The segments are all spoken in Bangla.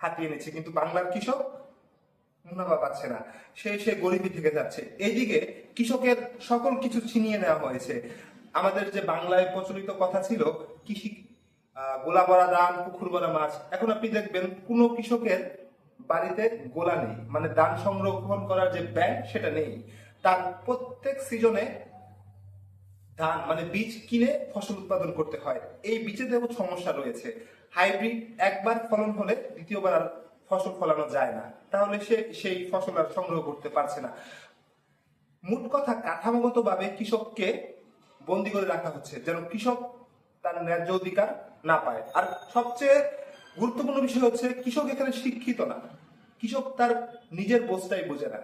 হাতিয়ে নিচ্ছে কিন্তু বাংলার কৃষক মুনাফা পাচ্ছে না। সে সে গরিবী থেকে যাচ্ছে। এইদিকে কৃষকের সকল কিছু ছিনিয়ে নেওয়া হয়েছে। আমাদের যে বাংলায় প্রচলিত কথা ছিল, কৃষি গোলা ভরা ধান, পুকুর ভরা মাছ, এখন আপনি দেখবেন কোনো কৃষকের বাড়িতে গোলা নেই। মানে ধান সংরক্ষণ করার যে ব্যাংক, সেটা নেই। তার প্রত্যেক সিজনে ধান মানে বীজ কিনে ফসল উৎপাদন করতে হয়। এই বীজেতেও সমস্যা রয়েছে। হাইব্রিড একবার ফলন হলে দ্বিতীয়বার আর ফসল ফলানো যায় না। তাহলে সে সেই ফসল আর সংগ্রহ করতে পারছে না। মোট কথা, কাঠামোগতভাবে কৃষককে বন্দি করে রাখা হচ্ছে, যেন কৃষক তার ন্যায্য অধিকার না পায়। আর সবচেয়ে গুরুত্বপূর্ণ বিষয় হচ্ছে, কৃষক এখানে শিক্ষিত না। কৃষক তার নিজের বোঝটাই বোঝে না।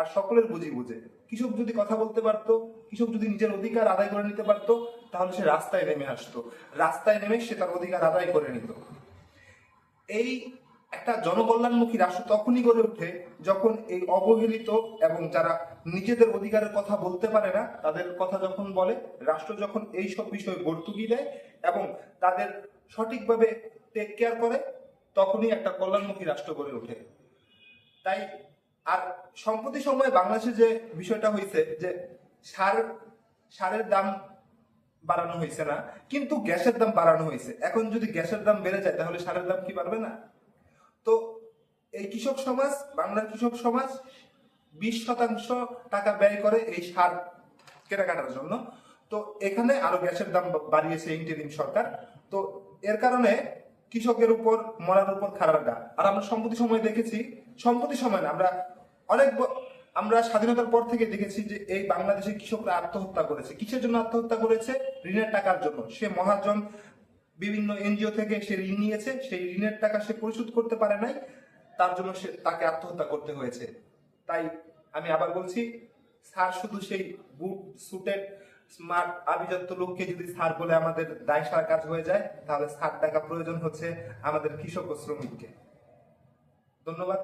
আর সকলের বুঝি বুঝে। কৃষক যদি কথা বলতে পারতো, কৃষক যদি নিজের অধিকার আদায় করে নিতে পারতো, তাহলে সে রাস্তায় নেমে আসতো। রাস্তায় নেমে সে তার অধিকার আদায় করে নিত। এই একটা জনকল্যাণমুখী রাষ্ট্র তখনই গড়ে ওঠে যখন এই অবহেলিত এবং যারা নিজেদের অধিকারের কথা বলতে পারে না, তাদের কথা যখন বলে, রাষ্ট্র যখন এই সব বিষয়ে ভর্তুকি দেয় এবং তাদের সঠিকভাবে টেক কেয়ার করে, তখনই একটা কল্যাণমুখী রাষ্ট্র গড়ে ওঠে। তাই আর সম্প্রতি সময়ে বাংলাদেশে যে বিষয়টা হয়েছে যে সার, সারের দাম বাড়ানো হয়েছে না, কিন্তু গ্যাসের দাম বাড়ানো হয়েছে এখন যদি গ্যাসের দাম বেড়ে যায়, তাহলে সারের দাম কি বাড়বে না? তো এই কৃষক সমাজ, বাংলার কৃষক সমাজ বিশ শতাংশ টাকা ব্যয় করে এই সার কেনাকাটার জন্য। তো এখানে আরও গ্যাসের দাম বাড়িয়েছে ইন্টারিম সরকার। তো এর কারণে কৃষকের উপর, মরার উপর খারাপ আর আমরা সম্প্রতি সময় দেখেছি, সম্প্রতি সময় না, আমরা অনেক আমরা স্বাধীনতার পর থেকে দেখেছি যে এই বাংলাদেশের কৃষকরা আত্মহত্যা করেছে। কিসের জন্য আত্মহত্যা করেছে? ঋণের টাকার জন্য। সে মহাজন বিভিন্ন এনজিও থেকে সে ঋণ নিয়েছে, সেই ঋণের টাকা সে পরিশোধ করতে পারে নাই, তার জন্য সে তাকে আত্মহত্যা করতে হয়েছে। তাই আমি আবার বলছি, স্যার শুধু সেই বুট সুটেড স্মার্ট আভিজাত্য লোককে যদি স্যার বলে আমাদের দায় সারা কাজ হয়ে যায়, তাহলে স্যার টাকা প্রয়োজন হচ্ছে আমাদের কৃষক ও শ্রমিককে। ধন্যবাদ।